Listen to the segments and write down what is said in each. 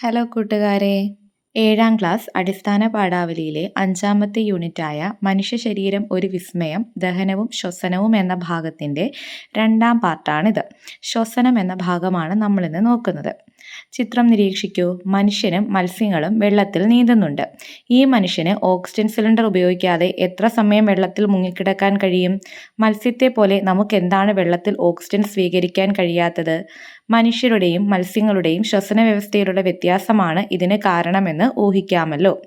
Hello കൂട്ടുകാരെ. ഏഴാം class അടിസ്ഥാന പാഠാവലിയിലെ അഞ്ചാമത്തെ യൂണിറ്റായ മനുഷ്യ ശരീരം ഒരു വിസ്മയം ദഹനവും ശ്വസനവും എന്ന ഭാഗത്തിന്റെ രണ്ടാം പാർട്ടാണിത്. ശ്വസനം എന്ന ഭാഗമാണ് നമ്മളിന്ന് നോക്കുന്നത്. ചിത്രം നിരീക്ഷിക്കൂ. മനുഷ്യനും മത്സ്യങ്ങളും വെള്ളത്തിൽ നീന്തുന്നുണ്ട്. ഈ മനുഷ്യന് ഓക്സിജൻ സിലിണ്ടർ ഉപയോഗിക്കാതെ എത്ര സമയം വെള്ളത്തിൽ മുങ്ങിക്കിടക്കാൻ കഴിയും? മത്സ്യത്തെ പോലെ നമുക്ക് എന്താണ് വെള്ളത്തിൽ ഓക്സിജൻ സ്വീകരിക്കാൻ കഴിയാത്തത്? മനുഷ്യരുടെയും മത്സ്യങ്ങളുടെയും ശ്വസന വ്യവസ്ഥയിലുള്ള വ്യത്യാസമാണ് ഇതിന് കാരണമെന്ന് ഊഹിക്കാമല്ലോ.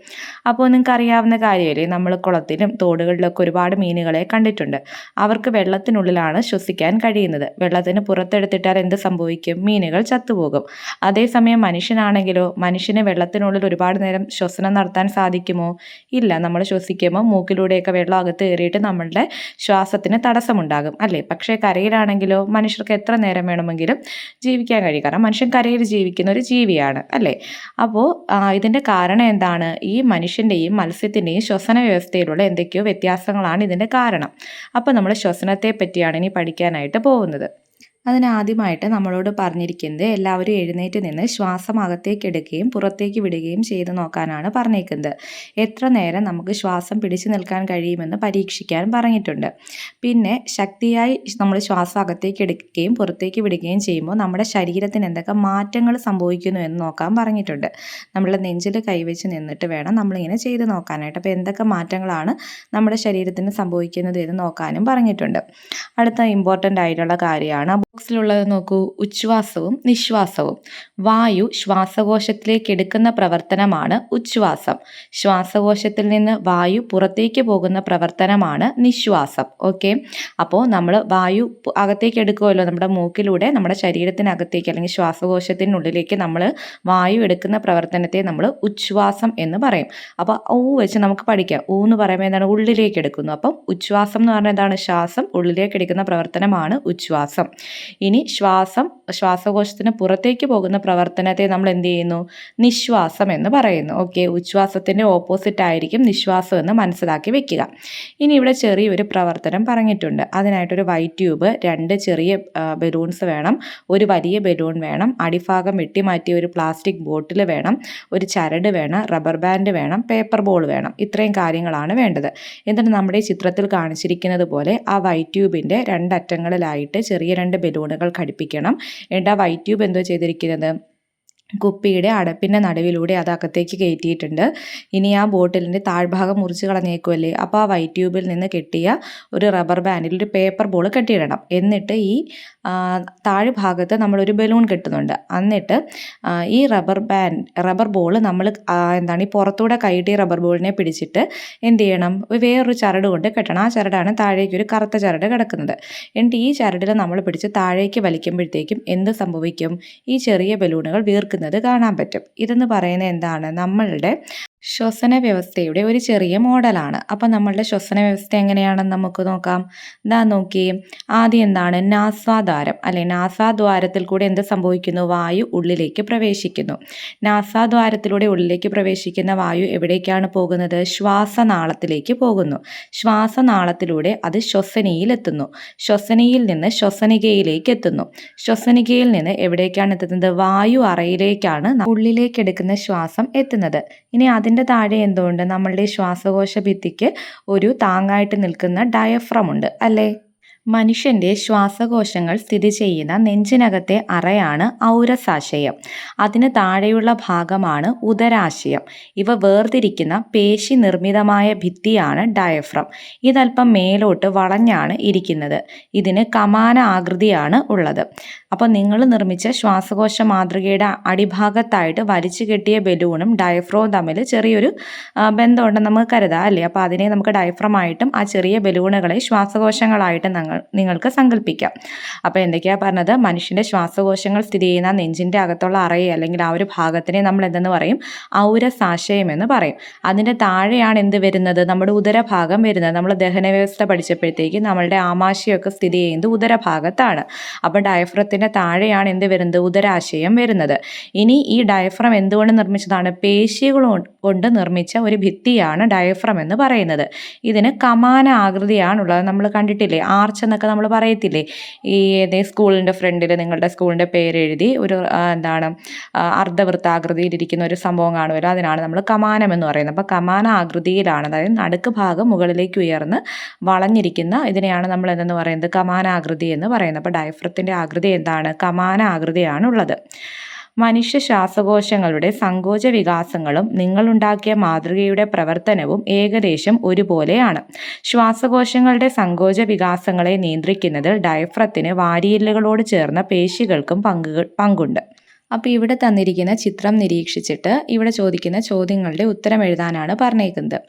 അപ്പോൾ നിങ്ങൾക്ക് അറിയാവുന്ന കാര്യമല്ലേ? നമ്മൾ കുളത്തിലും തോടുകളിലൊക്കെ ഒരുപാട് മീനുകളെ കണ്ടിട്ടുണ്ട്. അവർക്ക് വെള്ളത്തിനുള്ളിലാണ് ശ്വസിക്കാൻ കഴിയുന്നത്. വെള്ളത്തിന് പുറത്തെടുത്തിട്ടാൽ എന്ത് സംഭവിക്കും? മീനുകൾ ചത്തുപോകും. അതേസമയം മനുഷ്യനാണെങ്കിലോ മനുഷ്യന് വെള്ളത്തിനുള്ളിൽ ഒരുപാട് നേരം ശ്വസനം നടത്താൻ സാധിക്കുമോ? ഇല്ല. നമ്മൾ ശ്വസിക്കുമ്പോൾ മൂക്കിലൂടെയൊക്കെ വെള്ളം അകത്ത് കയറിയിട്ട് നമ്മളുടെ ശ്വാസത്തിന് തടസ്സമുണ്ടാകും അല്ലേ? പക്ഷേ കരയിലാണെങ്കിലോ മനുഷ്യർക്ക് എത്ര നേരം വേണമെങ്കിലും ജീവിക്കാൻ കഴിയും. കാരണം മനുഷ്യൻ കരയിൽ ജീവിക്കുന്ന ഒരു ജീവിയാണ് അല്ലേ? അപ്പോൾ ഇതിന്റെ കാരണം എന്താണ്? ഈ മനുഷ്യന്റെയും മത്സ്യത്തിന്റെയും ശ്വസന വ്യവസ്ഥയിലുള്ള എന്തൊക്കെയോ വ്യത്യാസങ്ങളാണ് ഇതിന്റെ കാരണം. അപ്പോൾ നമ്മൾ ശ്വസനത്തെ പറ്റിയാണ് ഇനി പഠിക്കാനായിട്ട് പോകുന്നത്. അതിനാദ്യമായിട്ട് നമ്മളോട് പറഞ്ഞിരിക്കുന്നത് എല്ലാവരും എഴുന്നേറ്റ് നിന്ന് ശ്വാസം അകത്തേക്ക് എടുക്കുകയും പുറത്തേക്ക് വിടുകയും ചെയ്ത് നോക്കാനാണ് പറഞ്ഞേക്കുന്നത്. എത്ര നേരം നമുക്ക് ശ്വാസം പിടിച്ചു നിൽക്കാൻ കഴിയുമെന്ന് പരീക്ഷിക്കാൻ പറഞ്ഞിട്ടുണ്ട്. പിന്നെ ശക്തിയായി നമ്മൾ ശ്വാസം അകത്തേക്ക് എടുക്കുകയും പുറത്തേക്ക് വിടുകയും ചെയ്യുമ്പോൾ നമ്മുടെ ശരീരത്തിന് എന്തൊക്കെ മാറ്റങ്ങൾ സംഭവിക്കുന്നു എന്ന് നോക്കാൻ പറഞ്ഞിട്ടുണ്ട്. നമ്മളെ നെഞ്ചിൽ കൈവച്ച് നിന്നിട്ട് വേണം നമ്മളിങ്ങനെ ചെയ്ത് നോക്കാനായിട്ട്. അപ്പോൾ എന്തൊക്കെ മാറ്റങ്ങളാണ് നമ്മുടെ ശരീരത്തിന് സംഭവിക്കുന്നത് എന്ന് നോക്കാനും പറഞ്ഞിട്ടുണ്ട്. അടുത്ത ഇമ്പോർട്ടന്റ് ആയിട്ടുള്ള കാര്യമാണ് ബോക്സിലുള്ളത് നോക്കൂ. ഉച്ഛ്വാസവും നിശ്വാസവും. വായു ശ്വാസകോശത്തിലേക്ക് എടുക്കുന്ന പ്രവർത്തനമാണ് ഉച്ഛ്വാസം. ശ്വാസകോശത്തിൽ നിന്ന് വായു പുറത്തേക്ക് പോകുന്ന പ്രവർത്തനമാണ് നിശ്വാസം. ഓക്കെ? അപ്പോൾ നമ്മൾ വായു അകത്തേക്ക് എടുക്കുമല്ലോ നമ്മുടെ മൂക്കിലൂടെ നമ്മുടെ ശരീരത്തിനകത്തേക്ക് അല്ലെങ്കിൽ ശ്വാസകോശത്തിനുള്ളിലേക്ക് നമ്മൾ വായു എടുക്കുന്ന പ്രവർത്തനത്തെ നമ്മൾ ഉച്ഛ്വാസം എന്ന് പറയും. അപ്പോൾ ഊ വെച്ച് നമുക്ക് പഠിക്കാം. ഊ എന്ന് പറയുമ്പോൾ എന്താണ്? ഉള്ളിലേക്ക് എടുക്കുന്നു. അപ്പം ഉച്ഛ്വാസം എന്ന് പറഞ്ഞാൽ എന്താണ്? ശ്വാസം ഉള്ളിലേക്ക് എടുക്കുന്ന പ്രവർത്തനമാണ് ഉച്ഛ്വാസം. ഇനി ശ്വാസം ശ്വാസകോശത്തിന് പുറത്തേക്ക് പോകുന്ന പ്രവർത്തനത്തെ നമ്മൾ എന്ത് ചെയ്യുന്നു? നിശ്വാസം എന്ന് പറയുന്നു. ഓക്കെ ഉച്ഛ്വാസത്തിന്റെ ഓപ്പോസിറ്റ് ആയിരിക്കും നിശ്വാസം എന്ന് മനസ്സിലാക്കി വെക്കുക. ഇനി ഇവിടെ ചെറിയൊരു പ്രവർത്തനം പറഞ്ഞിട്ടുണ്ട്. അതിനായിട്ടൊരു വൈറ്റ് ട്യൂബ് രണ്ട് ചെറിയ ബലൂൺസ് വേണം. ഒരു വലിയ ബലൂൺ വേണം. അടിഭാഗം വെട്ടിമാറ്റിയ ഒരു പ്ലാസ്റ്റിക് ബോട്ടിൽ വേണം. ഒരു ചരട് വേണം. റബ്ബർ ബാൻഡ് വേണം. പേപ്പർ ബോൾ വേണം. ഇത്രയും കാര്യങ്ങളാണ് വേണ്ടത്. എന്നിട്ട് നമ്മുടെ ചിത്രത്തിൽ കാണിച്ചിരിക്കുന്നത് പോലെ ആ വൈറ്റ് ട്യൂബിന്റെ രണ്ടറ്റങ്ങളിലായിട്ട് ചെറിയ രണ്ട് ബലൂണുകൾ ഘടിപ്പിക്കണം. എന്നിട്ട് ആ വൈറ്റ് ട്യൂബ് എന്തോ ചെയ്തിരിക്കുന്നത്? കുപ്പിയുടെ അടപ്പിന്റെ നടുവിലൂടെ അത് അകത്തേക്ക് കയറ്റിയിട്ടുണ്ട്. ഇനി ആ ബോട്ടിലിന്റെ താഴ്ഭാഗം മുറിച്ച് കളഞ്ഞേക്കുമല്ലേ അപ്പോൾ ആ വൈറ്റ് ട്യൂബിൽ നിന്ന് കെട്ടിയ ഒരു റബ്ബർ ബാൻഡിൽ ഒരു പേപ്പർ ബോൾ കെട്ടിയിടണം. എന്നിട്ട് ഈ താഴ്ഭാഗത്ത് നമ്മളൊരു ബലൂൺ കെട്ടുന്നുണ്ട്. എന്നിട്ട് ഈ റബ്ബർ ബാൻഡ് റബ്ബർ ബോൾ നമ്മൾ എന്താണ് ഈ പുറത്തൂടെ കൈയിട്ട് റബ്ബർ ബോളിനെ പിടിച്ചിട്ട് എന്ത് ചെയ്യണം വേറൊരു ചരട് കൊണ്ട് കെട്ടണം. ആ ചരടാണ് താഴേക്ക് ഒരു കറുത്ത ചരട് കിടക്കുന്നത്. എന്നിട്ട് ഈ ചരടിൽ നമ്മൾ പിടിച്ച് താഴേക്ക് വലിക്കുമ്പോഴത്തേക്കും എന്ത് സംഭവിക്കും? ഈ ചെറിയ ബലൂണുകൾ വീർക്കുന്നത് കാണാൻ പറ്റും. ഇതെന്ന് പറയുന്നത് എന്താണ്? നമ്മളുടെ ശ്വസന വ്യവസ്ഥയുടെ ഒരു ചെറിയ മോഡലാണ്. അപ്പം നമ്മളുടെ ശ്വസന വ്യവസ്ഥ എങ്ങനെയാണെന്ന് നമുക്ക് നോക്കാം. ഇതാ നോക്കി. ആദ്യം എന്താണ്? നാസാദ്വാരം. അല്ലെ നാസാദ്വാരത്തിൽ കൂടെ എന്ത് സംഭവിക്കുന്നു? വായു ഉള്ളിലേക്ക് പ്രവേശിക്കുന്നു. നാസാദ്വാരത്തിലൂടെ ഉള്ളിലേക്ക് പ്രവേശിക്കുന്ന വായു എവിടേക്കാണ് പോകുന്നത്? ശ്വാസനാളത്തിലേക്ക് പോകുന്നു. ശ്വാസനാളത്തിലൂടെ അത് ശ്വസനിയിലെത്തുന്നു. ശ്വസനിയിൽ നിന്ന് ശ്വസനികയിലേക്ക് എത്തുന്നു. ശ്വസനികയിൽ നിന്ന് എവിടേക്കാണ് എത്തുന്നത്? വായു അറയിലേക്കാണ് ഉള്ളിലേക്ക് എടുക്കുന്ന ശ്വാസം എത്തുന്നത്. ഇനി അതിന് അതിന്റെ താഴെ എന്തുകൊണ്ട് നമ്മളുടെ ശ്വാസകോശ ഭിത്തിക്ക് ഒരു താങ്ങായിട്ട് നിൽക്കുന്ന ഡയഫ്രം ഉണ്ട് അല്ലേ? മനുഷ്യന്റെ ശ്വാസകോശങ്ങൾ സ്ഥിതി ചെയ്യുന്ന നെഞ്ചിനകത്തെ അറയാണ് ഔരസാശയം. അതിന് താഴെയുള്ള ഭാഗമാണ് ഉദരാശയം. ഇവ വേർതിരിക്കുന്ന പേശി നിർമ്മിതമായ ഭിത്തിയാണ് ഡയഫ്രം. ഇതല്പം മേലോട്ട് വളഞ്ഞാണ് ഇരിക്കുന്നത്. ഇതിന് കമാന ആകൃതിയാണ് ഉള്ളത്. അപ്പോൾ നിങ്ങൾ നിർമ്മിച്ച ശ്വാസകോശ മാതൃകയുടെ അടിഭാഗത്തായിട്ട് വലിച്ചു കെട്ടിയ ബലൂണും ഡയഫ്രവും തമ്മിൽ ചെറിയൊരു ബന്ധമുണ്ടെന്ന് നമുക്ക് കരുതാം അല്ലേ? അപ്പോൾ അതിനെ നമുക്ക് ഡയഫ്രമായിട്ടും ആ ചെറിയ ബലൂണുകളെ ശ്വാസകോശങ്ങളായിട്ട് നിങ്ങൾ നിങ്ങൾക്ക് സങ്കല്പിക്കാം അപ്പോൾ എന്തൊക്കെയാണ് പറഞ്ഞത്? മനുഷ്യന്റെ ശ്വാസകോശങ്ങൾ സ്ഥിതി ചെയ്യുന്ന നെഞ്ചിന്റെ അകത്തുള്ള അറയെ അല്ലെങ്കിൽ ആ ഒരു ഭാഗത്തിനെ നമ്മൾ എന്തെന്ന് പറയും? ഔരസാശയം എന്ന് പറയും. അതിന്റെ താഴെയാണ് എന്ത് വരുന്നത്? നമ്മുടെ ഉദരഭാഗം വരുന്നത്. നമ്മൾ ദഹന വ്യവസ്ഥ പഠിച്ചപ്പോഴത്തേക്ക് നമ്മളുടെ ആമാശയമൊക്കെ സ്ഥിതി ചെയ്യുന്നത് ഉദരഭാഗത്താണ്. അപ്പോൾ ഡയഫ്രത്തിന്റെ താഴെയാണ് എന്ത് വരുന്നത്? ഉദരാശയം വരുന്നത്. ഇനി ഈ ഡയഫ്രം എന്തുകൊണ്ട് നിർമ്മിച്ചതാണ്? പേശികൾ കൊണ്ട് നിർമ്മിച്ച ഒരു ഭിത്തിയാണ് ഡയഫ്രം എന്ന് പറയുന്നത്. ഇതിന് കമാന ആകൃതിയാണുള്ളത്. നമ്മൾ കണ്ടിട്ടില്ലേ? ആർച്ച എന്നൊക്കെ നമ്മൾ പറയത്തില്ലേ? ഈ ഏതെങ്കിലും സ്കൂളിന്റെ ഫ്രണ്ടിൽ നിങ്ങളുടെ സ്കൂളിന്റെ പേരെഴുതി ഒരു എന്താണ് അർദ്ധവൃത്താകൃതിയിലിരിക്കുന്ന ഒരു സംഭവം കാണുമല്ലോ. അതിനാണ് നമ്മൾ കമാനം എന്ന് പറയുന്നത്. അപ്പോൾ കമാന ആകൃതിയിലാണ് അതായത് നടുക്ക് ഭാഗം മുകളിലേക്ക് ഉയർന്ന് വളഞ്ഞിരിക്കുന്ന ഇതിനെയാണ് നമ്മൾ എന്തെന്ന് പറയുന്നത്? കമാനാകൃതി എന്ന് പറയുന്നത്. അപ്പോൾ ഡയഫ്രത്തിന്റെ ആകൃതി എന്താണ്? കമാന ആകൃതിയാണ് ഉള്ളത് മനുഷ്യ ശ്വാസകോശങ്ങളുടെ സങ്കോച വികാസങ്ങളും നിങ്ങളുണ്ടാക്കിയ മാതൃകയുടെ പ്രവർത്തനവും ഏകദേശം ഒരുപോലെയാണ്. ശ്വാസകോശങ്ങളുടെ സങ്കോച വികാസങ്ങളെ നിയന്ത്രിക്കുന്നതിൽ ഡയഫ്രത്തിന് വാരിയല്ലുകളോട് ചേർന്ന പേശികൾക്കും പങ്കുകൾ പങ്കുണ്ട്. അപ്പോൾ ഇവിടെ തന്നിരിക്കുന്ന ചിത്രം നിരീക്ഷിച്ചിട്ട് ഇവിടെ ചോദിക്കുന്ന ചോദ്യങ്ങളുടെ ഉത്തരം എഴുതാനാണ് പറഞ്ഞേക്കുന്നത്.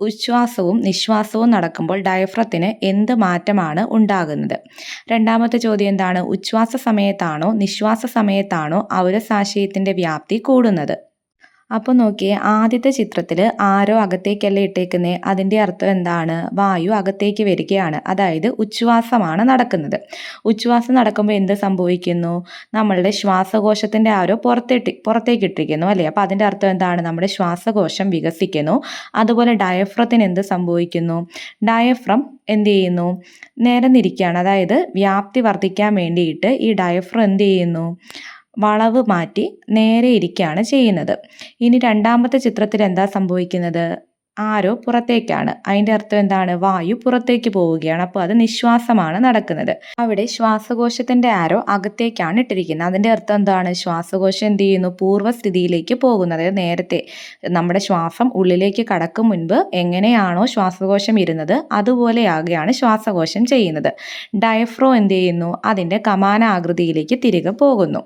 ഉച്ഛ്വാസവും നിശ്വാസവും നടക്കുമ്പോൾ ഡയഫ്രത്തിന് എന്ത് മാറ്റമാണ് ഉണ്ടാകുന്നത്? രണ്ടാമത്തെ ചോദ്യം എന്താണ്? ഉച്ഛ്വാസ സമയത്താണോ നിശ്വാസ സമയത്താണോ ഔരസാശയത്തിന്റെ വ്യാപ്തി കൂടുന്നത്? അപ്പോൾ നോക്കിയേ ആദ്യത്തെ ചിത്രത്തിൽ ആരോ അകത്തേക്കല്ലേ ഇട്ടേക്കുന്നേ അതിന്റെ അർത്ഥം എന്താണ്? വായു അകത്തേക്ക് വരികയാണ്. അതായത് ഉച്ഛ്വാസമാണ് നടക്കുന്നത്. ഉച്ഛ്വാസം നടക്കുമ്പോൾ എന്ത് സംഭവിക്കുന്നു? നമ്മളുടെ ശ്വാസകോശത്തിന്റെ ആരോ പുറത്തേട്ട് പുറത്തേക്ക് ഇട്ടിരിക്കുന്നു അല്ലേ? അപ്പോൾ അതിന്റെ അർത്ഥം എന്താണ്? നമ്മുടെ ശ്വാസകോശം വികസിക്കുന്നു. അതുപോലെ ഡയഫ്രത്തിന് എന്ത് സംഭവിക്കുന്നു? ഡയഫ്രം എന്ത് ചെയ്യുന്നു? നിരന്നിരിക്കുകയാണ് അതായത് വ്യാപ്തി വർദ്ധിക്കാൻ വേണ്ടിയിട്ട് ഈ ഡയഫ്രം എന്ത് ചെയ്യുന്നു? വളവ് മാറ്റി നേരെ ഇരിക്കുകയാണ് ചെയ്യുന്നത്. ഇനി രണ്ടാമത്തെ ചിത്രത്തിൽ എന്താ സംഭവിക്കുന്നത്? ആരോ പുറത്തേക്കാണ്. അതിന്റെ അർത്ഥം എന്താണ്? വായു പുറത്തേക്ക് പോവുകയാണ്. അപ്പോൾ അത് നിശ്വാസമാണ് നടക്കുന്നത്. അവിടെ ശ്വാസകോശത്തിന്റെ ആരോ അകത്തേക്കാണ് ഇട്ടിരിക്കുന്നത്. അതിന്റെ അർത്ഥം എന്താണ്? ശ്വാസകോശം എന്ത് ചെയ്യുന്നു? പൂർവസ്ഥിതിയിലേക്ക് പോകുന്നത് നേരത്തെ നമ്മുടെ ശ്വാസം ഉള്ളിലേക്ക് കടക്കും മുൻപ് എങ്ങനെയാണോ ശ്വാസകോശം ഇരുന്നത് അതുപോലെയാകുകയാണ് ശ്വാസകോശം ചെയ്യുന്നത്. ഡയഫ്രോ എന്ത് ചെയ്യുന്നു? അതിന്റെ കമാനാകൃതിയിലേക്ക് തിരികെ പോകുന്നു.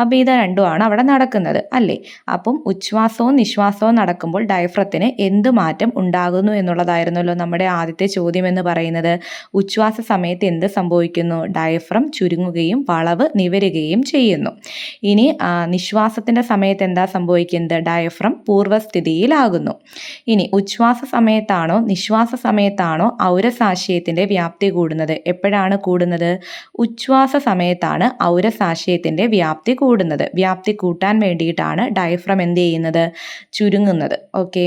അപ്പോൾ ഇത് രണ്ടുമാണ് അവിടെ നടക്കുന്നത്. അല്ലേ? അപ്പം ഉച്ഛ്വാസവും നിശ്വാസവും നടക്കുമ്പോൾ ഡയഫ്രത്തിന് എന്ത് ഉണ്ടാകുന്നു എന്നുള്ളതായിരുന്നല്ലോ നമ്മുടെ ആദ്യത്തെ ചോദ്യം എന്ന് പറയുന്നത്. ഉച്ഛ്വാസ സമയത്ത് എന്ത് സംഭവിക്കുന്നു? ഡയഫ്രം ചുരുങ്ങുകയും വളവ് നിവരുകയും ചെയ്യുന്നു. ഇനി നിശ്വാസത്തിന്റെ സമയത്ത് എന്താ സംഭവിക്കുന്നത്? ഡയഫ്രം പൂർവസ്ഥിതിയിലാകുന്നു ഇനി ഉച്ഛ്വാസ സമയത്താണോ നിശ്വാസ സമയത്താണോ ഔരസാശയത്തിന്റെ വ്യാപ്തി കൂടുന്നത്? എപ്പോഴാണ് കൂടുന്നത്? ഉച്ഛ്വാസ സമയത്താണ് ഔരസാശയത്തിന്റെ വ്യാപ്തി കൂടുന്നത്. വ്യാപ്തി കൂട്ടാൻ വേണ്ടിയിട്ടാണ് ഡയഫ്രം എന്ത് ചെയ്യുന്നത്? ചുരുങ്ങുന്നത്. ഓക്കെ.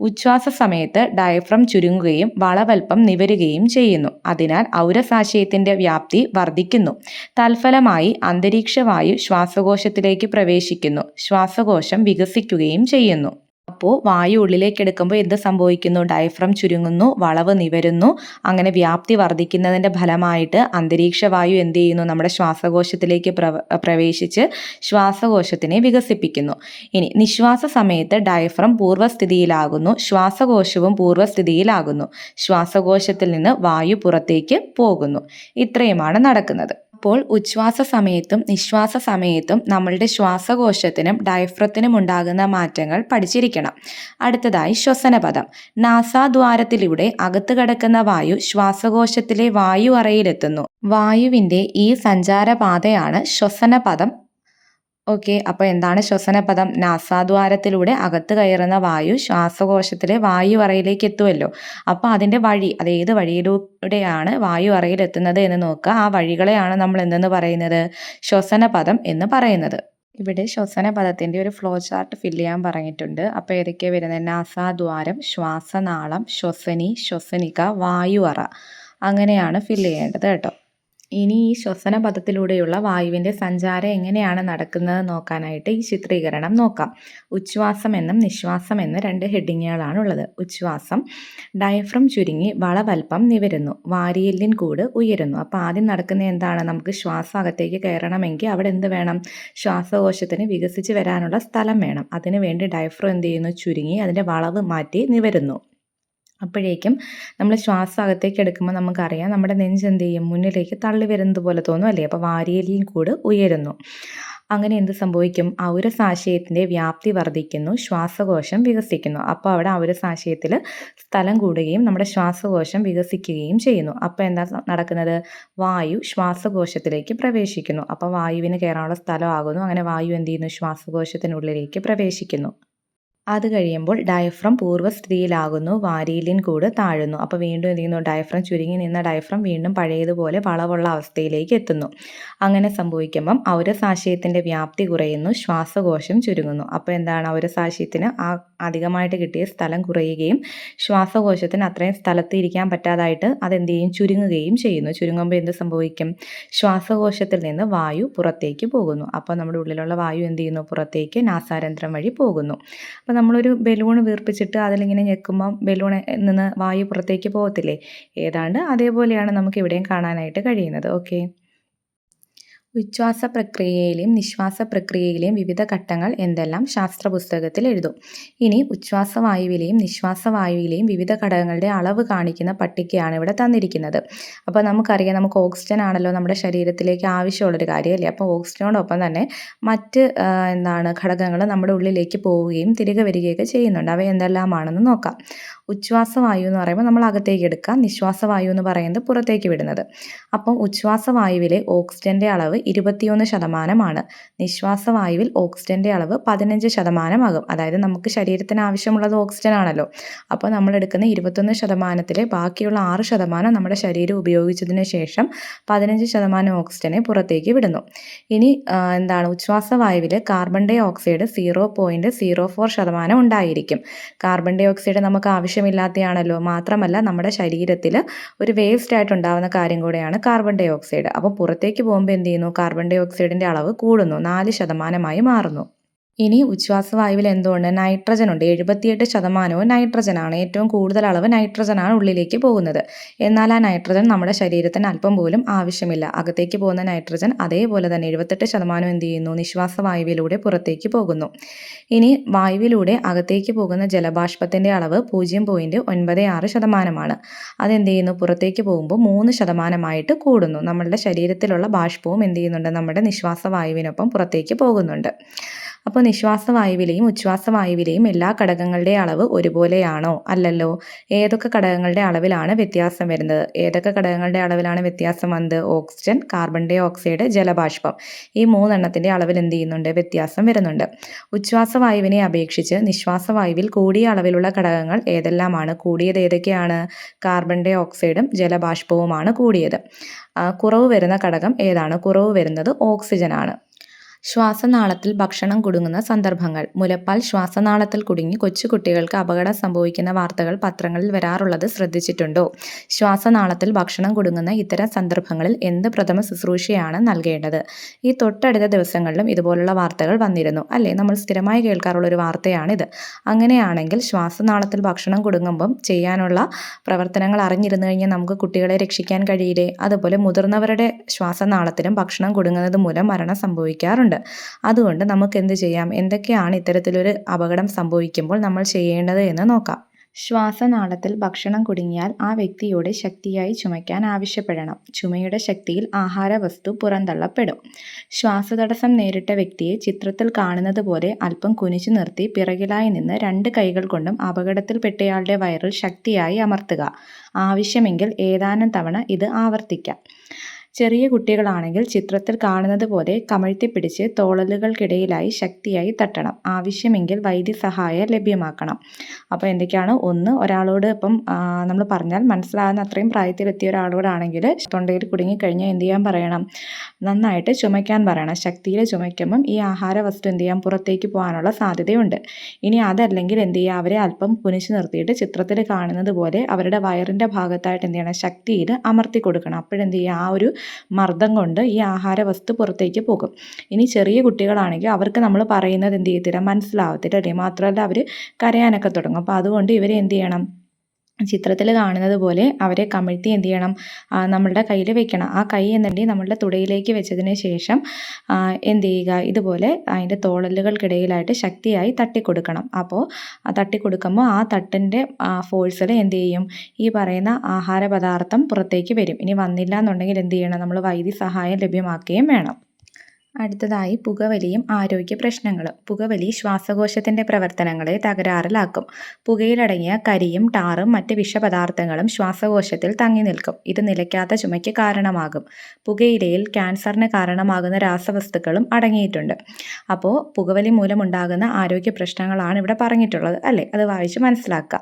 ഉച്ഛ്വാസ സമയത്ത് ഡയഫ്രം ചുരുങ്ങുകയും വളവൽപ്പം നിവരുകയും ചെയ്യുന്നു. അതിനാൽ ഔരസാശയത്തിന്റെ വ്യാപ്തി വർദ്ധിക്കുന്നു. തൽഫലമായി അന്തരീക്ഷവായു ശ്വാസകോശത്തിലേക്ക് പ്രവേശിക്കുന്നു. ശ്വാസകോശം വികസിക്കുകയും ചെയ്യുന്നു. അപ്പോൾ വായു ഉള്ളിലേക്ക് എടുക്കുമ്പോൾ എന്ത് സംഭവിക്കുന്നു? ഡയഫ്രം ചുരുങ്ങുന്നു വളവ് നിവരുന്നു. അങ്ങനെ വ്യാപ്തി വർദ്ധിക്കുന്നതിന്റെ ഫലമായിട്ട് അന്തരീക്ഷ വായു എന്ത് ചെയ്യുന്നു? നമ്മുടെ ശ്വാസകോശത്തിലേക്ക് പ്രവേശിച്ച് ശ്വാസകോശത്തിനെ വികസിപ്പിക്കുന്നു. ഇനി നിശ്വാസ സമയത്ത് ഡയഫ്രം പൂർവസ്ഥിതിയിലാകുന്നു ശ്വാസകോശവും പൂർവസ്ഥിതിയിലാകുന്നു ശ്വാസകോശത്തിൽ നിന്ന് വായു പുറത്തേക്ക് പോകുന്നു. ഇത്രയുമാണ് നടക്കുന്നത്. അപ്പോൾ ഉച്ഛ്വാസ സമയത്തും നിശ്വാസ സമയത്തും നമ്മളുടെ ശ്വാസകോശത്തിനും ഡയഫ്രത്തിനും ഉണ്ടാകുന്ന മാറ്റങ്ങൾ പഠിച്ചിരിക്കണം. അടുത്തതായി ശ്വസനപദം നാസാദ്വാരത്തിലൂടെ അകത്ത് കിടക്കുന്ന വായു ശ്വാസകോശത്തിലെ വായു അറയിലെത്തുന്നു. വായുവിന്റെ ഈ സഞ്ചാരപാതയാണ് ശ്വസനപദം ഓക്കെ അപ്പോൾ എന്താണ് ശ്വസനപദം നാസാദ്വാരത്തിലൂടെ അകത്ത് കയറുന്ന വായു ശ്വാസകോശത്തിലെ വായു അറയിലേക്ക് എത്തുമല്ലോ അപ്പോൾ അതിന്റെ വഴി അത് ഏത് വഴിയിലൂടെയാണ് വായു അറയിൽ എത്തുന്നത് എന്ന് നോക്കുക. ആ വഴികളെയാണ് നമ്മൾ എന്തെന്ന് പറയുന്നത്? ശ്വസനപദം എന്ന് പറയുന്നത്. ഇവിടെ ശ്വസന പദത്തിന്റെ ഒരു ഫ്ലോ ചാർട്ട് ഫില്ല് ചെയ്യാൻ പറഞ്ഞിട്ടുണ്ട്. അപ്പോൾ ഏതൊക്കെയാണ് വരുന്നത്? നാസാദ്വാരം ശ്വാസനാളം ശ്വസനി ശ്വസനിക വായു അറ അങ്ങനെയാണ് ഫില്ല് ചെയ്യേണ്ടത് കേട്ടോ. ഇനി ഈ ശ്വസന പദത്തിലൂടെയുള്ള വായുവിന്റെ സഞ്ചാരം എങ്ങനെയാണ് നടക്കുന്നത് നോക്കാനായിട്ട് ഈ ചിത്രീകരണം നോക്കാം. ഉച്ഛ്വാസം എന്നും നിശ്വാസം എന്നും രണ്ട് ഹെഡിങ്ങുകളാണ് ഉള്ളത് ഉച്ഛ്വാസം ഡയഫ്രം ചുരുങ്ങി വളവൽപ്പം നിവരുന്നു. വാരിയെല്ലിൻ കൂട് ഉയരുന്നു. അപ്പോൾ ആദ്യം നടക്കുന്ന എന്താണ്? നമുക്ക് ശ്വാസം അകത്തേക്ക് കയറണമെങ്കിൽ അവിടെ എന്ത് വേണം? ശ്വാസകോശത്തിന് വികസിച്ച് വരാനുള്ള സ്ഥലം വേണം. അതിനുവേണ്ടി ഡയഫ്രം എന്ത് ചെയ്യുന്നു? ചുരുങ്ങി അതിന്റെ വളവ് മാറ്റി നിവരുന്നു. അപ്പോഴേക്കും നമ്മൾ ശ്വാസം അകത്തേക്ക് എടുക്കുമ്പോൾ നമുക്കറിയാം നമ്മുടെ നെഞ്ച് എന്ത് ചെയ്യും മുന്നിലേക്ക് തള്ളി വരുന്നത് പോലെ തോന്നും അല്ലേ? അപ്പോൾ വാരിയലിൽ കൂടെ ഉയരുന്നു. അങ്ങനെ എന്ത് സംഭവിക്കും? ഔരസാശയത്തിന്റെ വ്യാപ്തി വർദ്ധിക്കുന്നു ശ്വാസകോശം വികസിക്കുന്നു. അപ്പോൾ അവിടെ ഔരസാശയത്തിൽ സ്ഥലം കൂടുകയും നമ്മുടെ ശ്വാസകോശം വികസിക്കുകയും ചെയ്യുന്നു. അപ്പോൾ എന്താ നടക്കുന്നത്? വായു ശ്വാസകോശത്തിലേക്ക് പ്രവേശിക്കുന്നു. അപ്പോൾ വായുവിന് കയറാനുള്ള സ്ഥലമാകുന്നു അങ്ങനെ വായു എന്ത് ചെയ്യുന്നു? ശ്വാസകോശത്തിനുള്ളിലേക്ക് പ്രവേശിക്കുന്നു. അത് കഴിയുമ്പോൾ ഡയഫ്രം പൂർവസ്ഥിതിയിലാകുന്നു വാരിയിലിൻ കൂട് താഴുന്നു. അപ്പോൾ വീണ്ടും എന്ത് ചെയ്യുന്നു? ഡയഫ്രം ചുരുങ്ങി നിന്ന ഡയഫ്രം വീണ്ടും പഴയതുപോലെ വളവുള്ള അവസ്ഥയിലേക്ക് എത്തുന്നു. അങ്ങനെ സംഭവിക്കുമ്പം ഔരസാശയത്തിന്റെ വ്യാപ്തി കുറയുന്നു ശ്വാസകോശം ചുരുങ്ങുന്നു. അപ്പോൾ എന്താണ് ഔരസാശയത്തിന് ആ അധികമായിട്ട് കിട്ടിയ സ്ഥലം കുറയുകയും ശ്വാസകോശത്തിന് അത്രയും സ്ഥലത്ത് ഇരിക്കാൻ പറ്റാതായിട്ട് അതെന്ത് ചെയ്യും ചുരുങ്ങുകയും ചെയ്യുന്നു. ചുരുങ്ങുമ്പോൾ എന്ത് സംഭവിക്കും? ശ്വാസകോശത്തിൽ നിന്ന് വായു പുറത്തേക്ക് പോകുന്നു. അപ്പോൾ നമ്മുടെ ഉള്ളിലുള്ള വായു എന്ത് ചെയ്യുന്നു? പുറത്തേക്ക് നാസാരന്ധ്രം വഴി പോകുന്നു. അപ്പോൾ നമ്മളൊരു ബലൂൺ വീർപ്പിച്ചിട്ട് അതിലിങ്ങനെ ഞെക്കുമ്പോൾ ബലൂണിൽ നിന്ന് വായു പുറത്തേക്ക് പോകത്തില്ലേ? ഏതാണ്ട് അതേപോലെയാണ് നമുക്ക് ഇവിടെയും കാണാനായിട്ട് കഴിയുന്നത്. ഓക്കെ. ഉച്ഛ്വാസ പ്രക്രിയയിലെയും നിശ്വാസ പ്രക്രിയയിലെയും വിവിധ ഘട്ടങ്ങൾ എന്തെല്ലാം ശാസ്ത്ര പുസ്തകത്തിൽ എഴുതും. ഇനി ഉച്ഛ്വാസവായുവിലെയും നിശ്വാസവായുവിലെയും വിവിധ ഘടകങ്ങളുടെ അളവ് കാണിക്കുന്ന പട്ടികയാണ് ഇവിടെ തന്നിരിക്കുന്നത്. അപ്പോൾ നമുക്കറിയാം നമുക്ക് ഓക്സിജൻ ആണല്ലോ നമ്മുടെ ശരീരത്തിലേക്ക് ആവശ്യമുള്ളൊരു കാര്യമല്ലേ? അപ്പോൾ ഓക്സിജനോടൊപ്പം തന്നെ മറ്റ് എന്താണ് ഘടകങ്ങൾ നമ്മുടെ ഉള്ളിലേക്ക് പോവുകയും തിരികെ വരികയൊക്കെ ചെയ്യുന്നുണ്ട്. അവ എന്തെല്ലാമാണെന്ന് നോക്കാം. ഉച്ഛ്വാസവായു എന്ന് പറയുമ്പോൾ നമ്മൾ അകത്തേക്ക് എടുക്കാം. നിശ്വാസവായു എന്ന് പറയുന്നത് പുറത്തേക്ക് വിടുന്നത്. അപ്പം ഉച്ഛ്വാസവായുവിലെ ഓക്സിജന്റെ അളവ് ഇരുപത്തിയൊന്ന് ശതമാനമാണ്. നിശ്വാസവായുവിൽ ഓക്സിജന്റെ അളവ് പതിനഞ്ച് ശതമാനമാകും. അതായത് നമുക്ക് ശരീരത്തിന് ആവശ്യമുള്ളത് ഓക്സിജൻ ആണല്ലോ. അപ്പോൾ നമ്മൾ എടുക്കുന്ന ഇരുപത്തൊന്ന് ശതമാനത്തിലെ ബാക്കിയുള്ള ആറ് ശതമാനം നമ്മുടെ ശരീരം ഉപയോഗിച്ചതിന് ശേഷം പതിനഞ്ച് ശതമാനം ഓക്സിജനെ പുറത്തേക്ക് വിടുന്നു. ഇനി എന്താണ്? ഉച്ഛ്വാസവായുവിൽ carbon dioxide zero point zero four ശതമാനം ഉണ്ടായിരിക്കും. കാർബൺ ഡൈ ഓക്സൈഡ് നമുക്ക് ആവശ്യമില്ലാത്തതാണല്ലോ മാത്രമല്ല നമ്മുടെ ശരീരത്തിൽ ഒരു വേസ്റ്റ് ആയിട്ട് ഉണ്ടാകുന്ന കാര്യം കൂടെയാണ് കാർബൺ ഡൈ ഓക്സൈഡ്. അപ്പോൾ പുറത്തേക്ക് പോകുമ്പോൾ എന്ത് ചെയ്യുന്നു? കാർബൺ ഡൈ ഓക്സൈഡിന്റെ അളവ് കൂടുന്നു. നാല് ശതമാനമായി മാറുന്നു. ഇനി ഉച്ഛ്വാസവായുവിൽ എന്തുകൊണ്ട് നൈട്രജൻ ഉണ്ട്. എഴുപത്തിയെട്ട് ശതമാനവും നൈട്രജനാണ് ഏറ്റവും കൂടുതൽ അളവ് നൈട്രജനാണ് ഉള്ളിലേക്ക് പോകുന്നത്. എന്നാൽ ആ നൈട്രജൻ നമ്മുടെ ശരീരത്തിന് അല്പം പോലും ആവശ്യമില്ല. അകത്തേക്ക് പോകുന്ന നൈട്രജൻ അതേപോലെ തന്നെ എഴുപത്തെട്ട് ശതമാനം എന്ത് ചെയ്യുന്നു? നിശ്വാസവായുവിലൂടെ പുറത്തേക്ക് പോകുന്നു. ഇനി വായുവിലൂടെ അകത്തേക്ക് പോകുന്ന ജലബാഷ്പത്തിന്റെ അളവ് പൂജ്യം പോയിന്റ് ഒൻപത് ആറ് ശതമാനമാണ്. അതെന്ത് ചെയ്യുന്നു? പുറത്തേക്ക് പോകുമ്പോൾ മൂന്ന് ശതമാനമായിട്ട് കൂടുന്നു. നമ്മളുടെ ശരീരത്തിലുള്ള ബാഷ്പവും എന്ത് ചെയ്യുന്നുണ്ട്? നമ്മുടെ നിശ്വാസവായുവിനൊപ്പം പുറത്തേക്ക് പോകുന്നുണ്ട്. അപ്പോൾ നിശ്വാസവായുവിലെയും ഉച്ഛ്വാസവായുവിലെയും എല്ലാ ഘടകങ്ങളുടെയും അളവ് ഒരുപോലെയാണോ? അല്ലല്ലോ. ഏതൊക്കെ ഘടകങ്ങളുടെ അളവിലാണ് വ്യത്യാസം വരുന്നത്? ഏതൊക്കെ ഘടകങ്ങളുടെ അളവിലാണ് വ്യത്യാസം വന്നത്? ഓക്സിജൻ കാർബൺ ഡൈ ഓക്സൈഡ് ജലബാഷ്പം. ഈ മൂന്നെണ്ണത്തിന്റെ അളവിൽ എന്ത് ചെയ്യുന്നുണ്ട്? വ്യത്യാസം വരുന്നുണ്ട്. ഉച്ഛ്വാസവായുവിനെ അപേക്ഷിച്ച് നിശ്വാസവായുവിൽ കൂടിയ അളവിലുള്ള ഘടകങ്ങൾ ഏതെല്ലാമാണ്? കൂടിയത് ഏതൊക്കെയാണ്? കാർബൺ ഡൈ ഓക്സൈഡും ജലബാഷ്പവുമാണ് കൂടിയത്. കുറവ് വരുന്ന ഘടകം ഏതാണ്? കുറവ് വരുന്നത് ഓക്സിജനാണ്. ശ്വാസനാളത്തിൽ ഭക്ഷണം കുടുങ്ങുന്ന സന്ദർഭങ്ങൾ. മുലപ്പാൽ ശ്വാസനാളത്തിൽ കുടുങ്ങി കൊച്ചുകുട്ടികൾക്ക് അപകടം സംഭവിക്കുന്ന വാർത്തകൾ പത്രങ്ങളിൽ വരാറുള്ളത് ശ്രദ്ധിച്ചിട്ടുണ്ടോ? ശ്വാസനാളത്തിൽ ഭക്ഷണം കുടുങ്ങുന്ന ഇത്തരം സന്ദർഭങ്ങളിൽ എന്ത് പ്രഥമ ശുശ്രൂഷയാണ് നൽകേണ്ടത്? ഈ തൊട്ടടുത്ത ദിവസങ്ങളിലും ഇതുപോലുള്ള വാർത്തകൾ വന്നിരുന്നു. അല്ലേ? നമ്മൾ സ്ഥിരമായി കേൾക്കാറുള്ള ഒരു വാർത്തയാണിത്. അങ്ങനെയാണെങ്കിൽ ശ്വാസനാളത്തിൽ ഭക്ഷണം കുടുങ്ങുമ്പം ചെയ്യാനുള്ള പ്രവർത്തനങ്ങൾ അറിഞ്ഞിരുന്നു കഴിഞ്ഞാൽ നമുക്ക് കുട്ടികളെ രക്ഷിക്കാൻ കഴിയില്ലേ? അതുപോലെ മുതിർന്നവരുടെ ശ്വാസനാളത്തിലും ഭക്ഷണം കുടുങ്ങുന്നത് മൂലം മരണം സംഭവിക്കാറുണ്ട്. ഉണ്ട്. അതുകൊണ്ട് നമുക്ക് എന്ത് ചെയ്യാം? എന്തൊക്കെയാണ് ഇത്തരത്തിലൊരു അപകടം സംഭവിക്കുമ്പോൾ നമ്മൾ ചെയ്യേണ്ടത് എന്ന് നോക്കാം. ശ്വാസനാളത്തിൽ ഭക്ഷണം കുടുങ്ങിയാൽ ആ വ്യക്തിയോട് ശക്തിയായി ചുമയ്ക്കാൻ ആവശ്യപ്പെടണം. ചുമയുടെ ശക്തിയിൽ ആഹാരവസ്തു പുറന്തള്ളപ്പെടും. ശ്വാസതടസ്സം നേരിട്ട വ്യക്തിയെ ചിത്രത്തിൽ കാണുന്നത് പോലെ അല്പം കുനിച്ചു നിർത്തി പിറകിലായി നിന്ന് രണ്ട് കൈകൾ കൊണ്ടും അപകടത്തിൽപ്പെട്ടയാളുടെ വയറിൽ ശക്തിയായി അമർത്തുക. ആവശ്യമെങ്കിൽ ഏതാനും തവണ ഇത് ആവർത്തിക്കാം. ചെറിയ കുട്ടികളാണെങ്കിൽ ചിത്രത്തിൽ കാണുന്നത് പോലെ കമഴ്ത്തി കമഴ്ത്തിപ്പിടിച്ച് തോളലുകൾക്കിടയിലായി ശക്തിയായി തട്ടണം. ആവശ്യമെങ്കിൽ വൈദ്യസഹായം ലഭ്യമാക്കണം. അപ്പോൾ എന്തൊക്കെയാണ്? ഒന്ന് ഒരാളോട് ഇപ്പം നമ്മൾ പറഞ്ഞാൽ മനസ്സിലാകുന്ന അത്രയും പ്രായത്തിലെത്തിയ ഒരാളോടാണെങ്കിൽ തൊണ്ടയിൽ കുടുങ്ങിക്കഴിഞ്ഞാൽ എന്ത് ചെയ്യാൻ പറയണം? നന്നായിട്ട് ചുമയ്ക്കാൻ പറയണം. ശക്തിയിൽ ചുമയ്ക്കുമ്പം ഈ ആഹാര വസ്തു എന്ത് ചെയ്യാം? പുറത്തേക്ക് പോകാനുള്ള സാധ്യതയുണ്ട്. ഇനി അതല്ലെങ്കിൽ എന്ത് ചെയ്യുക അവരെ അല്പം കുനിച്ച് നിർത്തിയിട്ട് ചിത്രത്തിൽ കാണുന്നത് പോലെ അവരുടെ വയറിന്റെ ഭാഗത്തായിട്ട് എന്ത് ചെയ്യണം? ശക്തിയിൽ അമർത്തി കൊടുക്കണം. അപ്പോഴെന്ത് ചെയ്യുക ആ ഒരു മർദ്ദം കൊണ്ട് ഈ ആഹാര വസ്തു പുറത്തേക്ക് പോകും. ഇനി ചെറിയ കുട്ടികളാണെങ്കിൽ അവർക്ക് നമ്മൾ പറയുന്നത് എന്ത് ചെയ്യത്തില്ല? മനസ്സിലാവത്തില്ല അല്ലേ? മാത്രമല്ല അവർ കരയാനൊക്കെ തുടങ്ങും. അപ്പോൾ അതുകൊണ്ട് ഇവരെ എന്ത് ചെയ്യണം? ചിത്രത്തിൽ കാണുന്നത് പോലെ അവരെ കമിഴ്ത്തി എന്ത് ചെയ്യണം? നമ്മളുടെ കയ്യിൽ വെക്കണം. ആ കൈ എന്നുണ്ടെങ്കിൽ നമ്മളുടെ തുടയിലേക്ക് വെച്ചതിന് ശേഷം എന്ത് ചെയ്യുക? ഇതുപോലെ അതിന്റെ തോളലുകൾക്കിടയിലായിട്ട് ശക്തിയായി തട്ടിക്കൊടുക്കണം. അപ്പോൾ തട്ടിക്കൊടുക്കുമ്പോൾ ആ തട്ടിന്റെ ഫോഴ്സിൽ എന്ത് ചെയ്യും? ഈ പറയുന്ന ആഹാര പദാർത്ഥം പുറത്തേക്ക് വരും. ഇനി വന്നില്ല എന്നുണ്ടെങ്കിൽ എന്ത് ചെയ്യണം? നമ്മൾ വൈദ്യ സഹായം ലഭ്യമാക്കുകയും വേണം. അടുത്തതായി പുകവലിയും ആരോഗ്യ പ്രശ്നങ്ങളും. പുകവലി ശ്വാസകോശത്തിന്റെ പ്രവർത്തനങ്ങളെ തകരാറിലാക്കും. പുകയിലടങ്ങിയ കരിയും ടാറും മറ്റ് വിഷപദാർത്ഥങ്ങളും ശ്വാസകോശത്തിൽ തങ്ങി നിൽക്കും. ഇത് നിലയ്ക്കാത്ത ചുമയ്ക്ക് കാരണമാകും. പുകയിലയിൽ ക്യാൻസറിന് കാരണമാകുന്ന രാസവസ്തുക്കളും അടങ്ങിയിട്ടുണ്ട്. അപ്പോൾ പുകവലി മൂലമുണ്ടാകുന്ന ആരോഗ്യ പ്രശ്നങ്ങളാണ് ഇവിടെ പറഞ്ഞിട്ടുള്ളത് അല്ലേ? അത് വായിച്ച് മനസ്സിലാക്കുക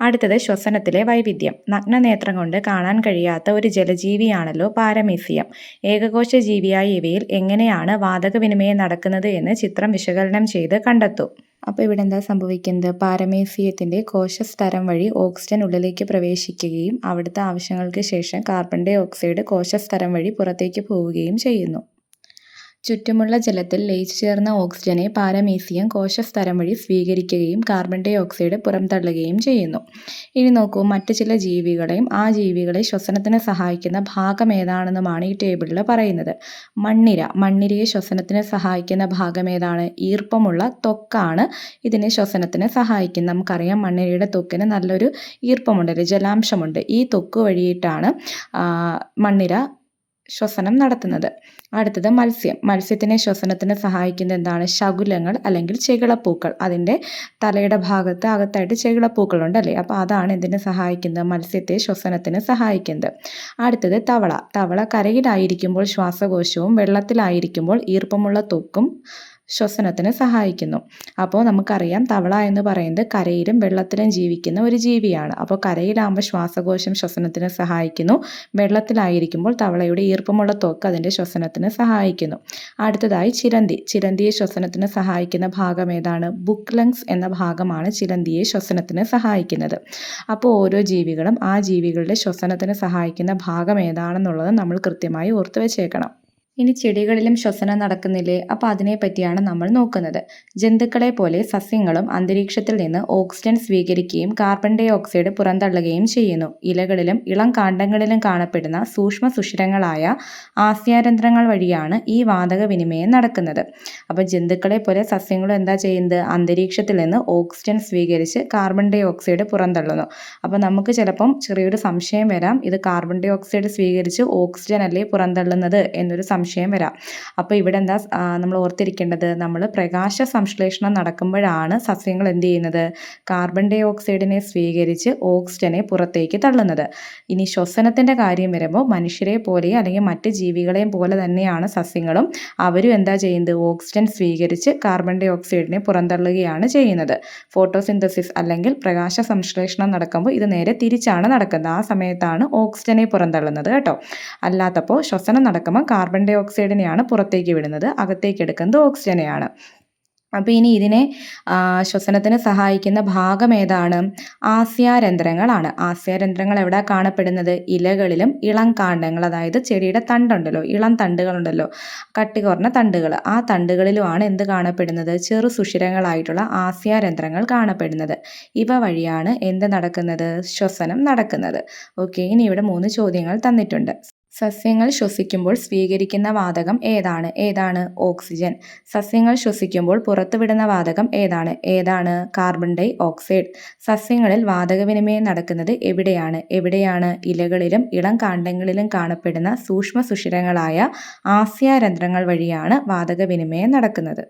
അടുത്തത് ശ്വസനത്തിലെ വൈവിധ്യം. നഗ്നനേത്രം കൊണ്ട് കാണാൻ കഴിയാത്ത ഒരു ജലജീവിയാണല്ലോ പാരമീസിയം. ഏകകോശ ജീവിയായ ഇവയിൽ എങ്ങനെയാണ് വാതക വിനിമയം നടക്കുന്നത് എന്ന് ചിത്രം വിശകലനം ചെയ്ത് കണ്ടെത്തും. അപ്പോൾ ഇവിടെ എന്താ സംഭവിക്കുന്നത്? പാരമേസിയത്തിന്റെ കോശസ്തരം വഴി ഓക്സിജൻ ഉള്ളിലേക്ക് പ്രവേശിക്കുകയും അവിടുത്തെ ആവശ്യങ്ങൾക്ക് ശേഷം കാർബൺ ഡൈ ഓക്സൈഡ് കോശസ്തരം വഴി പുറത്തേക്ക് പോവുകയും ചെയ്യുന്നു. ചുറ്റുമുള്ള ജലത്തിൽ ലയിച്ചു ചേർന്ന ഓക്സിജനെ പാരമീസിയം കോശസ്തരം വഴി സ്വീകരിക്കുകയും കാർബൺ ഡൈ ഓക്സൈഡ് പുറംതള്ളുകയും ചെയ്യുന്നു. ഇനി നോക്കൂ മറ്റ് ചില ജീവികളെയും ആ ജീവികളെ ശ്വസനത്തിന് സഹായിക്കുന്ന ഭാഗം ഏതാണെന്നുമാണ് ഈ ടേബിളിൽ പറയുന്നത്. മണ്ണിര മണ്ണിരയെ ശ്വസനത്തിന് സഹായിക്കുന്ന ഭാഗം ഏതാണ്? ഈർപ്പമുള്ള തൊക്കാണ് ഇതിനെ ശ്വസനത്തിന് സഹായിക്കുന്നത്. നമുക്കറിയാം മണ്ണിരയുടെ ത്വക്കിന് നല്ലൊരു ഈർപ്പമുണ്ട് ജലാംശമുണ്ട്. ഈ തൊക്ക് വഴിയിട്ടാണ് മണ്ണിര ശ്വസനം നടത്തുന്നത്. അടുത്തത് മത്സ്യം. മത്സ്യത്തിനെ ശ്വസനത്തിന് സഹായിക്കുന്ന എന്താണ്? ശകുലങ്ങൾ അല്ലെങ്കിൽ ചെകിളപ്പൂക്കൾ. അതിന്റെ തലയുടെ ഭാഗത്ത് അകത്തായിട്ട് ചെകിളപ്പൂക്കളുണ്ട് അല്ലേ? അപ്പോൾ അതാണ് എന്തിനെ സഹായിക്കുന്നത്? മത്സ്യത്തെ ശ്വസനത്തിന് സഹായിക്കുന്നത്. അടുത്തത് തവള. തവള കരയിലായിരിക്കുമ്പോൾ ശ്വാസകോശവും വെള്ളത്തിലായിരിക്കുമ്പോൾ ഈർപ്പമുള്ള ത്വക്കും ശ്വസനത്തിന് സഹായിക്കുന്നു. അപ്പോൾ നമുക്കറിയാം തവള എന്ന് പറയുന്നത് കരയിലും വെള്ളത്തിലും ജീവിക്കുന്ന ഒരു ജീവിയാണ്. അപ്പോൾ കരയിലാകുമ്പോൾ ശ്വാസകോശം ശ്വസനത്തിന് സഹായിക്കുന്നു. വെള്ളത്തിലായിരിക്കുമ്പോൾ തവളയുടെ ഈർപ്പമുള്ള തൊക്ക് അതിന്റെ ശ്വസനത്തിന് സഹായിക്കുന്നു. അടുത്തതായി ചിരന്തി. ചിരന്തിയെ ശ്വസനത്തിന് സഹായിക്കുന്ന ഭാഗം ഏതാണ്? ബുക്ക് ലങ്സ് എന്ന ഭാഗമാണ് ചിരന്തിയെ ശ്വസനത്തിന് സഹായിക്കുന്നത്. അപ്പോൾ ഓരോ ജീവികളും ആ ജീവികളുടെ ശ്വസനത്തിന് സഹായിക്കുന്ന ഭാഗം ഏതാണെന്നുള്ളത് നമ്മൾ കൃത്യമായി ഓർത്ത് വെച്ചേക്കണം. ഇനി ചെടികളിലും ശ്വസനം നടക്കുന്നില്ലേ? അപ്പോൾ അതിനെപ്പറ്റിയാണ് നമ്മൾ നോക്കുന്നത്. ജന്തുക്കളെ പോലെ സസ്യങ്ങളും അന്തരീക്ഷത്തിൽ നിന്ന് ഓക്സിജൻ സ്വീകരിക്കുകയും കാർബൺ ഡൈ ഓക്സൈഡ് പുറന്തള്ളുകയും ചെയ്യുന്നു. ഇലകളിലും ഇളം കാണ്ഡങ്ങളിലും കാണപ്പെടുന്ന സൂക്ഷ്മ സുഷിരങ്ങളായ ആസ്യാരന്ധ്രങ്ങൾ വഴിയാണ് ഈ വാതക വിനിമയം നടക്കുന്നത്. അപ്പോൾ ജന്തുക്കളെ പോലെ സസ്യങ്ങളും എന്താ ചെയ്യുന്നത്? അന്തരീക്ഷത്തിൽ നിന്ന് ഓക്സിജൻ സ്വീകരിച്ച് കാർബൺ ഡൈ ഓക്സൈഡ് പുറന്തള്ളുന്നു. അപ്പോൾ നമുക്ക് ചിലപ്പം ചെറിയൊരു സംശയം വരാം. ഇത് കാർബൺ ഡൈ ഓക്സൈഡ് സ്വീകരിച്ച് ഓക്സിജൻ അല്ലേ പുറന്തള്ളുന്നത് എന്നൊരു സംശയം വരാം. അപ്പോൾ ഇവിടെ എന്താ നമ്മൾ ഓർത്തിരിക്കേണ്ടത് നമ്മൾ പ്രകാശ സംശ്ലേഷണം നടക്കുമ്പോഴാണ് സസ്യങ്ങൾ എന്ത് ചെയ്യുന്നത്? കാർബൺ ഡൈ ഓക്സൈഡിനെ സ്വീകരിച്ച് ഓക്സിജനെ പുറത്തേക്ക് തള്ളുന്നത്. ഇനി ശ്വസനത്തിന്റെ കാര്യം വരുമ്പോൾ മനുഷ്യരെ പോലെ അല്ലെങ്കിൽ മറ്റ് ജീവികളെയും പോലെ തന്നെയാണ് സസ്യങ്ങളും. അവരും എന്താ ചെയ്യുന്നത്? ഓക്സിജൻ സ്വീകരിച്ച് കാർബൺ ഡൈ ഓക്സൈഡിനെ പുറന്തള്ളുകയാണ് ചെയ്യുന്നത്. ഫോട്ടോസിന്തസിസ് അല്ലെങ്കിൽ പ്രകാശ സംശ്ലേഷണം നടക്കുമ്പോൾ ഇത് നേരെ തിരിച്ചാണ് നടക്കുന്നത്. ആ സമയത്താണ് ഓക്സിജനെ പുറന്തള്ളുന്നത് കേട്ടോ. അല്ലാത്തപ്പോൾ ശ്വസനം നടക്കുമ്പോൾ കാർബൺ ഡൈ ഓക്സൈഡിനെയാണ് പുറത്തേക്ക് വിടുന്നത്. അകത്തേക്ക് എടുക്കുന്നത് ഓക്സിജനെയാണ്. അപ്പോൾ ഇനി ഇതിനെ ശ്വസനത്തിന് സഹായിക്കുന്ന ഭാഗം ഏതാണ്? ആസ്യാരന്ധ്രങ്ങളാണ്. ആസ്യാരന്ധ്രങ്ങൾ എവിടെ കാണപ്പെടുന്നത്? ഇലകളിലും ഇളം കാണ്ഡങ്ങൾ അതായത് ചെടിയുടെ തണ്ടുണ്ടല്ലോ ഇളം തണ്ടുകളുണ്ടല്ലോ കട്ടി കുറഞ്ഞ തണ്ടുകൾ. ആ തണ്ടുകളിലുമാണ് എന്ത് കാണപ്പെടുന്നത്? ചെറു സുഷിരങ്ങളായിട്ടുള്ള ആസ്യാരന്ധ്രങ്ങൾ കാണപ്പെടുന്നത്. ഇവ വഴിയാണ് എന്ത് നടക്കുന്നത്? ശ്വസനം നടക്കുന്നത്. ഓക്കെ ഇനി ഇവിടെ മൂന്ന് ചോദ്യങ്ങൾ തന്നിട്ടുണ്ട്. സസ്യങ്ങൾ ശ്വസിക്കുമ്പോൾ സ്വീകരിക്കുന്ന വാതകം ഏതാണ്? ഏതാണ് ഓക്സിജൻ? സസ്യങ്ങൾ ശ്വസിക്കുമ്പോൾ പുറത്തുവിടുന്ന വാതകം ഏതാണ്? ഏതാണ് കാർബൺ ഡൈ ഓക്സൈഡ് സസ്യങ്ങളിൽ വാതകവിനിമയം നടക്കുന്നത് എവിടെയാണ്? എവിടെയാണ് ഇലകളിലും ഇളം കാണ്ഡങ്ങളിലും കാണപ്പെടുന്ന സൂക്ഷ്മ സുഷിരങ്ങളായ ആസ്യാരന്ധ്രങ്ങൾ വഴിയാണ് വാതകവിനിമയം നടക്കുന്നത്.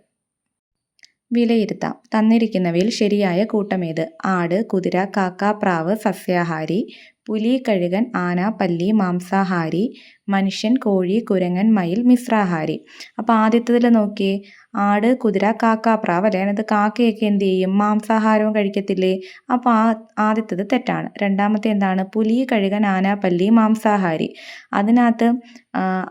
വിലയിരുത്താം. തന്നിരിക്കുന്നവയിൽ ശരിയായ കൂട്ടമേത്? ആട് കുതിര കാക്ക പ്രാവ് സസ്യാഹാരി പുലി കഴുകൻ ആന പല്ലി മാംസാഹാരി മനുഷ്യൻ കോഴി കുരങ്ങൻ മയിൽ മിശ്രാഹാരി. അപ്പോൾ ആദ്യത്തതിൽ നോക്കിയേ. ആട് കുതിര കാക്ക പ്രാവ് അല്ലേ? അതിനകത്ത് കാക്കയൊക്കെ എന്ത് ചെയ്യും? മാംസാഹാരവും കഴിക്കത്തില്ലേ? അപ്പോൾ ആ ആദ്യത്തത് തെറ്റാണ്. രണ്ടാമത്തെ എന്താണ്? പുലി കഴുകൻ ആന പല്ലി മാംസാഹാരി. അതിനകത്ത്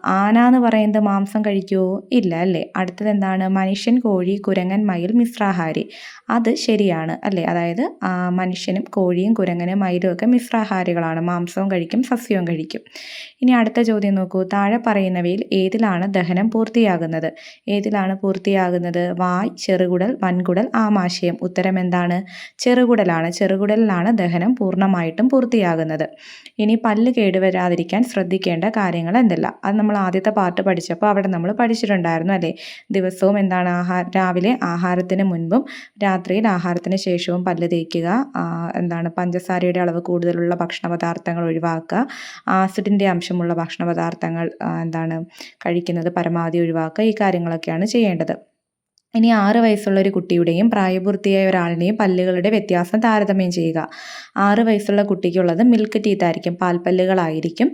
ആന എന്ന് പറയുന്നത് മാംസം കഴിക്കുമോ ഇല്ല അല്ലേ? അടുത്തത് എന്താണ്? മനുഷ്യൻ കോഴി കുരങ്ങൻ മയിൽ മിശ്രാഹാരി. അത് ശരിയാണ് അല്ലേ? അതായത് മനുഷ്യനും കോഴിയും കുരങ്ങനും മയിലും ഒക്കെ മിശ്രാഹാരികളാണ്. മാംസവും കഴിക്കും സസ്യവും കഴിക്കും. ഇനി അടുത്ത ചോദ്യം നോക്കൂ. താഴെ പറയുന്നവയിൽ ഏതിലാണ് ദഹനം പൂർത്തിയാകുന്നത്? ഏതിലാണ് പൂർത്തിയാകുന്നത് വായ് ചെറുകുടൽ വൻകുടൽ ആമാശയം. ഉത്തരം എന്താണ്? ചെറുകുടലാണ്. ചെറുകുടലിലാണ് ദഹനം പൂർണമായിട്ടും പൂർത്തിയാകുന്നത്. ഇനി പല്ല് കേടുവരാതിരിക്കാൻ ശ്രദ്ധിക്കേണ്ട കാര്യങ്ങൾ എന്തെല്ലാം? അത് നമ്മൾ ആദ്യത്തെ പാർട്ട് പഠിച്ചപ്പോൾ അവിടെ നമ്മൾ പഠിച്ചിട്ടുണ്ടായിരുന്നു അല്ലേ? ദിവസവും എന്താണ് ആഹാര രാവിലെ ആഹാരത്തിന് മുൻപും രാത്രിയിൽ ആഹാരത്തിന് ശേഷവും പല്ല് തേക്കുക എന്താണ് പഞ്ചസാരയുടെ അളവ് കൂടുതലുള്ള ഭക്ഷണ പദാർത്ഥങ്ങൾ ഒഴിവാക്കുക ആസിഡിന്റെ അംശമുള്ള ഭക്ഷണ പദാർത്ഥങ്ങൾ എന്താണ് കഴിക്കുന്നത് പരമാവധി ഒഴിവാക്കുക ഈ കാര്യങ്ങളൊക്കെയാണ് ചെയ്യേണ്ടത്. ഇനി ആറ് വയസ്സുള്ള ഒരു കുട്ടിയുടെയും പ്രായപൂർത്തിയായ ഒരാളുടെയും പല്ലുകളുടെ വ്യത്യാസം താരതമ്യം ചെയ്യുക. ആറ് വയസ്സുള്ള കുട്ടിക്കുള്ളത് മിൽക്ക് ടീത്ത് ആയിരിക്കും പാൽപ്പല്ലുകളായിരിക്കും.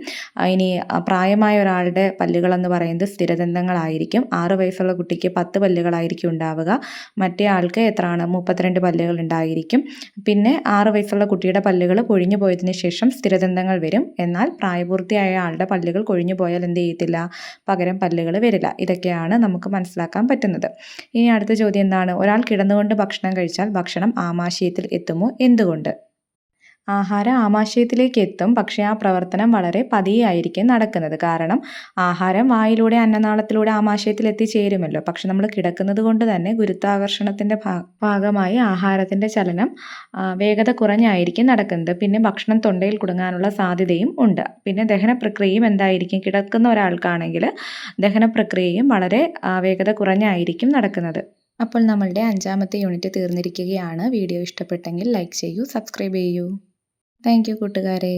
ഇനി പ്രായമായ ഒരാളുടെ പല്ലുകളെന്ന് പറയുന്നത് സ്ഥിരദന്തങ്ങളായിരിക്കും. ആറ് വയസ്സുള്ള കുട്ടിക്ക് പത്ത് പല്ലുകളായിരിക്കും ഉണ്ടാവുക. മറ്റേ ആൾക്ക് എത്രയാണ്? മുപ്പത്തിരണ്ട് പല്ലുകൾ ഉണ്ടായിരിക്കും. പിന്നെ ആറ് വയസ്സുള്ള കുട്ടിയുടെ പല്ലുകൾ കൊഴിഞ്ഞു പോയതിന് ശേഷം സ്ഥിരദന്തങ്ങൾ വരും. എന്നാൽ പ്രായപൂർത്തിയായ ആളുടെ പല്ലുകൾ കൊഴിഞ്ഞു പോയാൽ എന്ത് ചെയ്യത്തില്ല? പകരം പല്ലുകൾ വരില്ല. ഇതൊക്കെയാണ് നമുക്ക് മനസ്സിലാക്കാൻ പറ്റുന്നത്. ഇനി അടുത്ത ചോദ്യം എന്താണ്? ഒരാൾ കിടന്നുകൊണ്ട് ഭക്ഷണം കഴിച്ചാൽ ഭക്ഷണം ആമാശയത്തിൽ എത്തുമോ? എന്തുകൊണ്ട്? ആഹാരം ആമാശയത്തിലേക്ക് എത്തും പക്ഷേ ആ പ്രവർത്തനം വളരെ പതിയെ ആയിരിക്കും നടക്കുന്നത്. കാരണം ആഹാരം വായിലൂടെ അന്നനാളത്തിലൂടെ ആമാശയത്തിൽ എത്തിച്ചേരുമല്ലോ പക്ഷെ നമ്മൾ കിടക്കുന്നത് കൊണ്ട് തന്നെ ഗുരുത്വാകർഷണത്തിന്റെ ഭാഗമായി ആഹാരത്തിന്റെ ചലനം വേഗത കുറഞ്ഞായിരിക്കും നടക്കുന്നത്. പിന്നെ ഭക്ഷണം തൊണ്ടയിൽ കുടുങ്ങാനുള്ള സാധ്യതയും ഉണ്ട്. പിന്നെ ദഹന പ്രക്രിയയും എന്തായിരിക്കും? കിടക്കുന്ന ഒരാൾക്കാണെങ്കിൽ ദഹന പ്രക്രിയയും വളരെ വേഗത കുറഞ്ഞായിരിക്കും നടക്കുന്നത്. അപ്പോൾ നമ്മളുടെ അഞ്ചാമത്തെ യൂണിറ്റ് തീർന്നിരിക്കുകയാണ്. വീഡിയോ ഇഷ്ടപ്പെട്ടെങ്കിൽ ലൈക്ക് ചെയ്യൂ സബ്സ്ക്രൈബ് ചെയ്യൂ. താങ്ക് യു കൂട്ടുകാരെ.